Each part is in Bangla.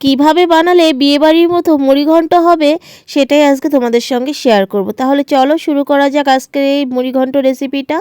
কীভাবে বানালে বিয়েবাড়ির মতো মুড়িঘণ্ট হবে, সেটাই আজকে তোমাদের সঙ্গে শেয়ার করব। তাহলে চলো শুরু করা যাক আজকের এই মুড়িঘণ্ট রেসিপিটা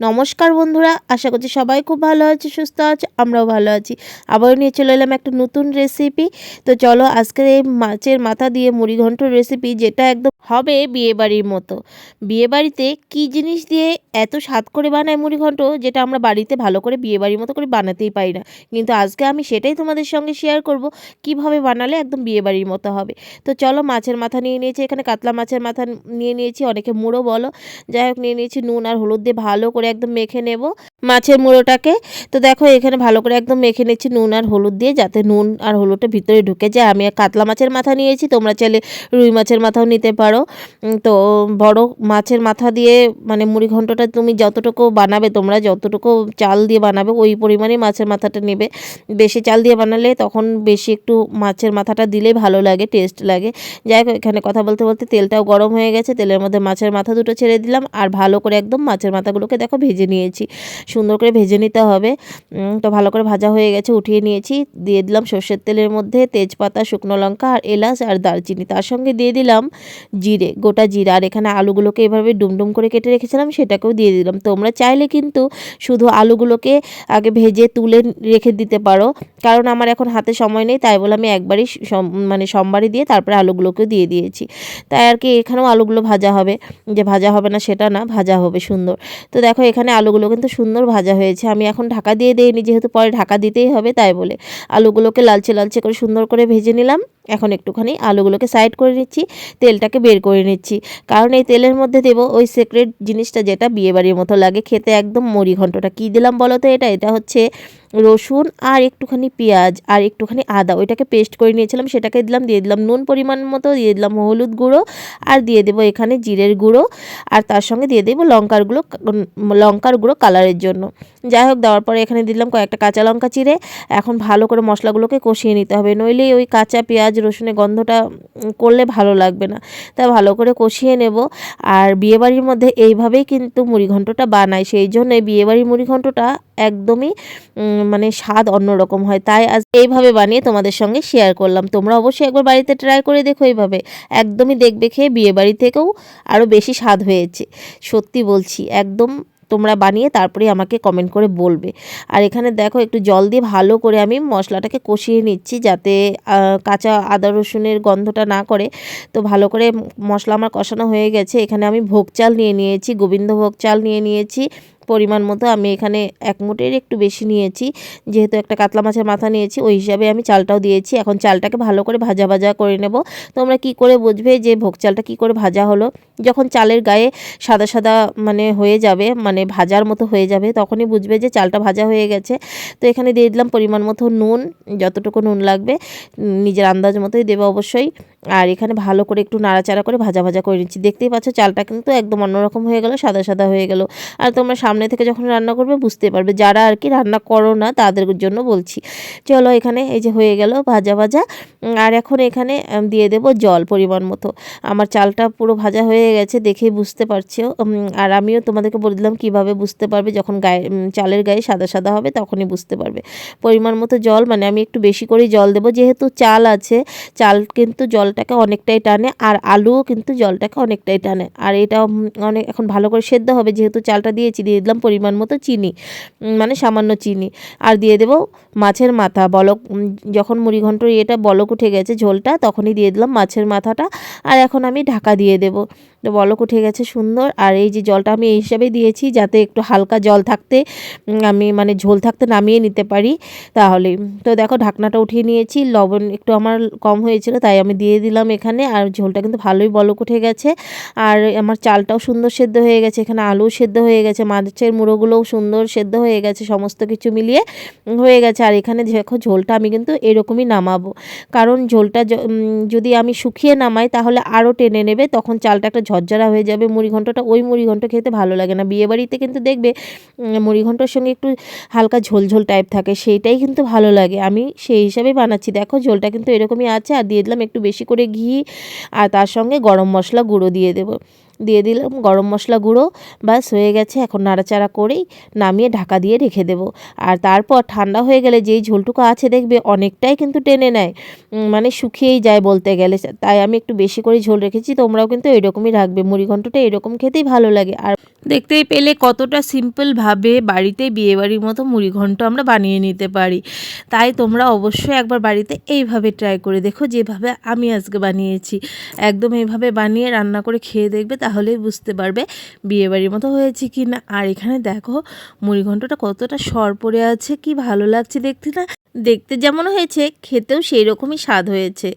নমস্কার বন্ধুরা, আশা করছি সবাই খুব ভালো আছে, সুস্থ আছে, আমরাও ভালো আছি। আবারও নিয়ে চলে এলাম একটা নতুন রেসিপি তো চলো আজকের এই মাছের মাথা দিয়ে মুড়িঘণ্ট রেসিপি যেটা একদম হবে বিয়েবাড়ির মতো। বিয়েবাড়িতে কি জিনিস দিয়ে এত স্বাদ করে বানায় মুড়িঘণ্ট যেটা আমরা বাড়িতে ভালো করে বিয়েবাড়ির মতো করে বানাতেই পারি না। কিন্তু আজকে আমি সেটাই তোমাদের সঙ্গে শেয়ার করব, কীভাবে বানালে একদম বিয়েবাড়ির মতো হবে। তো চলো মাছের মাথা নিয়ে নিয়েছি, এখানে কাতলা মাছের মাথা নিয়ে নিয়েছি, অনেকে মুড়ো বলো। যাই হোক, নিয়ে নিয়েছি নুন আর হলুদ দিয়ে ভালো করে একদম মেখে নেব মাছের মুড়োটাকে। তো দেখো, এখানে ভালো করে একদম মেখে নিচ্ছি নুন আর হলুদ দিয়ে, যাতে নুন আর হলুদটা ভিতরে ঢুকে যায়। আমি কাতলা মাছের মাথা নিয়েছি, তোমরা চাইলে রুই মাছের মাথাও নিতে পারো। তো বড় মাছের মাথা দিয়ে মানে মুড়ি ঘন্টটা তুমি যতটুকু বানাবে, তোমরা যতটুকু চাল দিয়ে বানাবে, ওই পরিমাণে মাছের মাথাটা নেবে। বেশি চাল দিয়ে বানালে তখন বেশি একটু মাছের মাথাটা দিলে ভালো লাগে টেস্ট লাগে। যাই হোক, এখানে কথা বলতে বলতে তেলটাও গরম হয়ে গেছে, তেলের মধ্যে মাছের মাথা দুটো ছেড়ে দিলাম, আর ভালো করে একদম মাছের মাথাগুলোকে দেখো ভেজে নিয়েছি। সুন্দর করে ভেজে নিতে হবে। তো ভালো করে ভাজা হয়ে গেছে, উঠিয়ে নিয়েছি। দিয়ে দিলাম সর্ষের তেলের মধ্যে তেজপাতা, শুকনো লঙ্কা, আর এলাচ, আর দারচিনি। তার সঙ্গে দিয়ে দিলাম জিরে, গোটা জিরা। আর এখানে আলুগুলোকে এভাবে ডুমডুম করে কেটে রেখেছিলাম, সেটাকেও দিয়ে দিলাম। তোমরা চাইলে কিন্তু শুধু আলুগুলোকে আগে ভেজে তুলে রেখে দিতে পারো। কারণ আমার এখন হাতে সময় নেই, তাই বলে আমি একবারই মানে সোমবারই দিয়ে তারপরে আলুগুলোকেও দিয়ে দিয়েছি। তাই আর কি এখানেও আলুগুলো ভাজা হবে। যে ভাজা হবে না সেটা না, ভাজা হবে সুন্দর। তো দেখো এখানে আলুগুলো কিন্তু সুন্দর ভাজা হয়েছে। আমি এখন ঢাকা দিয়ে দিইনি, যেহেতু পরে ঢাকা দিতেই হবে, তাই বলে আলুগুলোকে লালচে লালচে করে সুন্দর করে ভেজে নিলাম। এখন একটুখানি আলুগুলোকে সাইড করে নিচ্ছি, তেলটাকে বের করে নিচ্ছি। কারণ এই তেলের মধ্যে দেবো ওই সিক্রেট জিনিসটা যেটা বিয়েবাড়ির মতো লাগে খেতে একদম মুড়ি ঘন্টটা। কী দিলাম বলো তো এটা? এটা হচ্ছে রসুন আর একটুখানি পেঁয়াজ আর একটুখানি আদা। ওইটাকে পেস্ট করে নিয়েছিলাম, সেটাকে দিলাম, দিয়ে দিলাম নুন পরিমাণ মতো, দিয়ে দিলাম হলুদ গুঁড়ো আর দিয়ে দেবো এখানে জিরের গুঁড়ো আর তার সঙ্গে দিয়ে দেবো লঙ্কার গুঁড়ো লঙ্কার গুঁড়ো কালারের জন্য। যাই হোক, দেওয়ার পরে এখানে দিলাম কয়েকটা কাঁচা লঙ্কা চিরে এখন ভালো করে মশলাগুলোকে কষিয়ে নিতে হবে। নইলে ওই কাঁচা পেঁয়াজ, রসুনের গন্ধটা করলে ভালো লাগবে না। তা ভালো করে কষিয়ে নেব। আর বিয়েবাড়ির মধ্যে এইভাবেই কিন্তু মুড়িঘণ্টটা বানায়। সেই জন্যে বিয়েবাড়ির মুড়িঘণ্টটা একদমই মানে স্বাদ অন্যরকম হয়। তাই আজ এইভাবে বানিয়ে তোমাদের সঙ্গে শেয়ার করলাম। তোমরা অবশ্যই একবার বাড়িতে ট্রাই করে দেখো এইভাবে। একদমই দেখবে খেয়ে বিয়েবাড়ি থেকেও আরও বেশি স্বাদ হয়েছে। সত্যি বলছি, একদম তোমরা বানিয়ে তারপরে আমাকে কমেন্ট করে বলবে। আর এখানে দেখো একটু জল দিয়ে ভালো করে আমি মশলাটাকে কষিয়ে নিচ্ছি যাতে কাঁচা আদা রসুনের গন্ধটা না করে। তো ভালো করে মশলা আমার কষানো হয়ে গেছে। এখানে আমি ভোগ চাল নিয়ে নিয়েছি, গোবিন্দভোগ চাল নিয়ে নিয়েছি। পরিমাণ মতো আমি এখানে এক মুঠের একটু বেশি নিয়েছি। যেহেতু একটা কাতলা মাছের মাথা নিয়েছি, ওই হিসাবে আমি চালটাও দিয়েছি। এখন চালটাকে ভালো করে ভাজা ভাজা করে নেব। তোমরা কি করে বুঝবে যে ভোগ চালটা কি করে ভাজা হলো? যখন চালের গায়ে সাদা সাদা মানে হয়ে যাবে মানে ভাজার মতো হয়ে যাবে, তখনই বুঝবে যে চালটা ভাজা হয়ে গেছে। তো এখানে দিয়ে দিলাম পরিমাণ মতো নুন, যতটুকু নুন লাগবে, নিজের আন্দাজ মতোই দেবে অবশ্যই। আর এখানে ভালো করে একটু নাড়াচাড়া করে ভাজা ভাজা করে নিচ্ছি। দেখতেই পাচ্ছ চালটা কিন্তু একদম অন্যরকম হয়ে গেল, সাদা সাদা হয়ে গেল। আর তোমরা সামনে থেকে যখন রান্না করবে বুঝতে পারবে। যারা আর কি রান্না করো না, তাদের জন্য বলছি। চলো এখানে এই যে হয়ে গেল ভাজা ভাজা। আর এখন এখানে দিয়ে দেব জল পরিমাণ মতো। আমার চালটা পুরো ভাজা হয়ে গেছে দেখেই বুঝতে পারছ। আর আমিও তোমাদেরকে বলে দিলাম কীভাবে বুঝতে পারবে। যখন গায়ে চালের গায়ে সাদা সাদা হবে তখনই বুঝতে পারবে। পরিমাণ মতো জল মানে আমি একটু বেশি করেই জল দেবো। যেহেতু চাল আছে, চাল কিন্তু জলটাকে অনেকটাই টানে আর আলুও কিন্তু জলটাকে অনেকটাই টানে। আর এটা অনেক, এখন ভালো করে সেদ্ধ হবে। যেহেতু চালটা দিয়েছি, দিয়ে দিলাম পরিমাণ মতো চিনি মানে সামান্য চিনি। আর দিয়ে দেবো মাছের মাথা, বলক যখন মুড়িঘণ্টর ইয়েটা বলক উঠে গেছে ঝোলটা, তখনই দিয়ে দিলাম মাছের মাথাটা। আর এখন আমি ঢাকা দিয়ে দেবো। বলক উঠে গেছে সুন্দর। আর এই যে জলটা আমি এই হিসাবে দিয়েছি যাতে একটু হালকা জল থাকতে আমি মানে ঝোল থাকতে নামিয়ে নিতে পারি তাহলে। তো দেখো ঢাকনাটা উঠিয়ে নিয়েছি, লবণ একটু আমার কম হয়েছিল তাই আমি দিয়ে দিলাম এখানে। আর ঝোলটা কিন্তু ভালোই বলক উঠে গেছে। আর আমার চালটাও সুন্দর সেদ্ধ হয়ে গেছে, এখানে আলু সেদ্ধ হয়ে গেছে, মাছের মুড়োগুলোও সুন্দর সেদ্ধ হয়ে গেছে, সমস্ত কিছু মিলিয়ে হয়ে গেছে। আর এখানে দেখো ঝোলটা আমি কিন্তু এরকমই নামাবো। কারণ ঝোলটা যদি আমি শুকিয়ে নামাই তাহলে আরও টেনে নেবে, তখন চালটা একটা ঝরঝরা হয়ে যাবে মুড়িঘণ্টটা ওই মুড়িঘণ্ট খেতে ভালো লাগে না। বিয়েবাড়িতে কিন্তু দেখবে মুড়ি মুড়িঘণ্টর সঙ্গে একটু হালকা ঝোলঝোল ঝোল টাইপ থাকে, সেইটাই কিন্তু ভালো লাগে। আমি সেই হিসাবেই বানাচ্ছি। দেখো, ঝোলটা কিন্তু এরকমই আছে, আর দিয়ে দিলাম একটু বেশি করে ঘি, আর তার সঙ্গে গরম মশলা গুঁড়ো দিয়ে দেবো। দিয়ে দিলাম গরম মশলা গুঁড়ো। ব্যাস, হয়ে গেছে। এখন নাড়াচাড়া করেই নামিয়ে ঢাকা দিয়ে রেখে দেব। আর তারপর ঠান্ডা হয়ে গেলে যেই ঝোলটুকু আছে দেখবে অনেকটাই কিন্তু টেনে নেয়। মানে শুকিয়েই যায় বলতে গেলে। তাই আমি একটু বেশি করে ঝোল রেখেছি। তোমরাও কিন্তু এরকমই রাখবে। মুড়ি ঘন্টটা এরকম খেতেই ভালো লাগে। আর দেখতেই পেলে কতটা সিম্পলভাবে বাড়িতে বিয়েবাড়ির মতো মুড়ি ঘন্ট আমরা বানিয়ে নিতে পারি। তাই তোমরা অবশ্যই একবার বাড়িতে এইভাবে ট্রাই করে দেখো যেভাবে আমি আজকে বানিয়েছি। একদম এইভাবে বানিয়ে রান্না করে খেয়ে দেখবে তাহলেই বুঝতে পারবে বিয়েবাড়ির মতো হয়েছে কি না আর এখানে দেখো মুড়িঘণ্টটা কতটা সর পড়ে আছে, কি ভালো লাগছে দেখতে না? দেখতে যেমন হয়েছে, খেতেও সেই রকমই স্বাদ হয়েছে।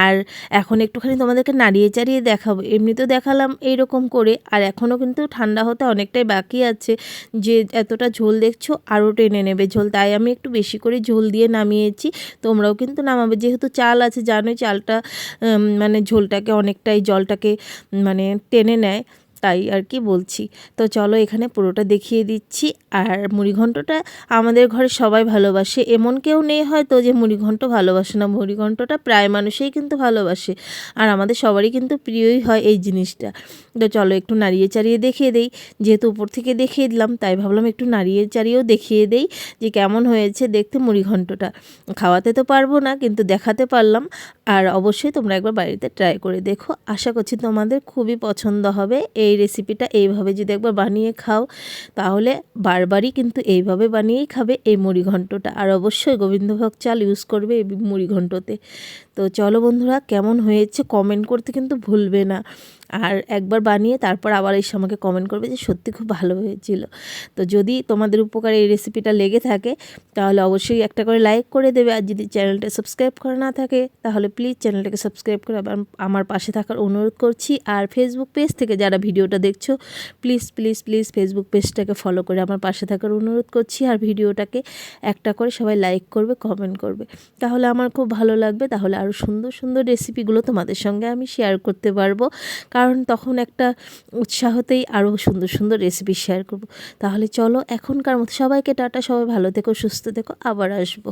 আর এখন একটুখানি তোমাদেরকে নাড়িয়ে চাড়িয়ে দেখাবো। এমনিতেও দেখালাম এইরকম করে, আর এখনও কিন্তু ঠান্ডা হতে অনেকটাই বাকি আছে। যে এতটা ঝোল দেখছ, আরও টেনে নেবে ঝোল। তাই আমি একটু বেশি করে ঝোল দিয়ে নামিয়েছি। তোমরাও কিন্তু নামাবে। যেহেতু চাল আছে, জানোই চালটা মানে ঝোলটাকে অনেকটাই জলটাকে মানে টেনে নেয়। তাই আর কি বলছি। তো চলো এখানে পুরোটা দেখিয়ে দিচ্ছি। আর মুড়িঘণ্টটা আমাদের ঘরে সবাই ভালোবাসে। এমন কেউ নেই হয়তো যে মুড়িঘণ্ট ভালোবাসে না। মুড়িঘণ্টটা প্রায় মানুষেই কিন্তু ভালোবাসে। আর আমাদের সবারই কিন্তু প্রিয়ই হয় এই জিনিসটা। তো চলো একটু নাড়িয়ে চাড়িয়ে দেখিয়ে দেই। যেহেতু উপর থেকে দেখিয়ে দিলাম, তাই ভাবলাম একটু নাড়িয়ে চাড়িয়েও দেখিয়ে দেই যে কেমন হয়েছে দেখতে মুড়িঘণ্টটা। খাওয়াতে তো পারব না, কিন্তু দেখাতে পারলাম। আর অবশ্যই তোমরা একবার বাড়িতে ট্রাই করে দেখো। আশা করছি তোমাদের খুবই পছন্দ হবে। এই রেসিপিটা এইভাবে যদি একবার বানিয়ে খাও, তাহলে বারবারই কিন্তু এইভাবে বানিয়েই খাবে এই মুড়িঘণ্টটা। আর অবশ্যই গোবিন্দভোগ চাল ইউজ করবে এই মুড়ি ঘন্টতে তো চলো বন্ধুরা, কেমন হয়েছে কমেন্ট করতে কিন্তু ভুলবে না। আর একবার বানিয়ে তারপর আবার এসে আমাকে কমেন্ট করবে যে সত্যি খুব ভালো হয়েছিল। তো যদি তোমাদের উপকারে এই রেসিপিটা লেগে থাকে, তাহলে অবশ্যই একটা করে লাইক করে দেবে। আর যদি চ্যানেলটা সাবস্ক্রাইব করা না থাকে, তাহলে প্লিজ চ্যানেলটাকে সাবস্ক্রাইব করে আবার আমার পাশে থাকার অনুরোধ করছি। আর ফেসবুক পেজ থেকে যারা ভিডিওটা দেখছ প্লিজ প্লিজ প্লিজ ফেসবুক পেজটাকে ফলো করে আমার পাশে থাকার অনুরোধ করছি। আর ভিডিওটাকে একটা করে সবাই লাইক করবে কমেন্ট করবে। তাহলে আমার খুব ভালো লাগবে। তাহলে আরও সুন্দর সুন্দর রেসিপিগুলো তোমাদের সঙ্গে আমি শেয়ার করতে পারব। কারণ তখন একটা উৎসাহতেই আরও সুন্দর সুন্দর রেসিপি শেয়ার করব। তাহলে চলো এখনকার মতো সবাইকে টাটা, সবাই ভালো থেকো, সুস্থ থেকো, আবার আসব।